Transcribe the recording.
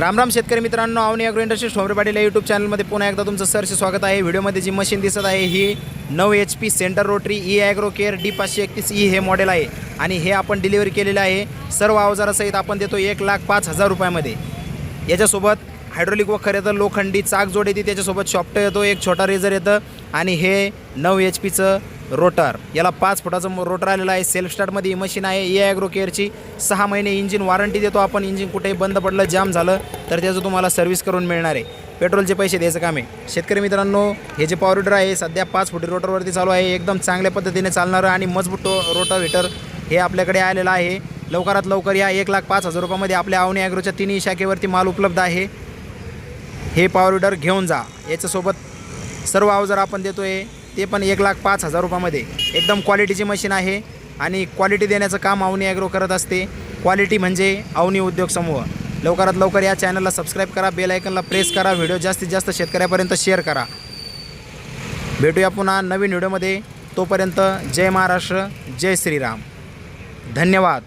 राम राम शेतकरी मित्रांनो Avani agro industry शोमरे पाटील या यूट्यूब चॅनलमध्ये पुन्हा एकदा तुमचं सरचे स्वागत आहे. व्हिडिओमध्ये जी मशीन दिसत आहे ही नऊ H P centre rotary E agro care D पाचशे एकतीस ई हे मॉडेल आहे. आणि हे आपण डिलिव्हरी केलेलं आहे. सर्व अवजारासहित आपण देतो एक लाख पाच हजार रुपयामध्ये. याच्यासोबत हायड्रोलिक वखर तर लोखंडी चाक जोड येते त्याच्यासोबत शॉप्ट येतो एक छोटा रेझर येतं. आणि हे नऊ एच पीचं रोटर. याला पाच फुटाचं रोटर आलेलं आहे. सेल्फ स्टार्टमध्ये ही मशीन आहे. ए ॲग्रो केअरची सहा महिने इंजिन वॉरंटी देतो आपण. इंजिन कुठेही बंद पडलं जाम झालं तर त्याचं तुम्हाला सर्व्हिस करून मिळणार आहे. पेट्रोलचे पैसे द्यायचं काम आहे. शेतकरी मित्रांनो हे जे पॉवर रोटर आहे सध्या पाच फुटी रोटरवरती चालू आहे. एकदम चांगल्या पद्धतीने चालणारं आणि मजबूत टो हे आपल्याकडे आलेलं आहे. लवकरात लवकर या एक लाख पाच हजार रुपयामध्ये आपल्या आवनी ॲग्रोच्या तिन्ही शाखेवरती माल उपलब्ध आहे. हे पॉवर विडर घेऊन जा. याच्यासोबत सर्व अवजार आपण देतो आहे ते पण एक लाख पाच हजार रुपयामध्ये. एकदम क्वालिटीची मशीन आहे आणि क्वालिटी देण्याचं काम अवनी ॲग्रो करत असते. क्वालिटी म्हणजे अवनी उद्योग समूह. लवकरात लवकर या चॅनलला सबस्क्राईब करा बेल आयकनला प्रेस करा व्हिडिओ जास्तीत जास्त शेतकऱ्यापर्यंत शेअर करा. भेटूया पुन्हा नवीन व्हिडिओमध्ये तोपर्यंत जय महाराष्ट्र जय श्रीराम. धन्यवाद.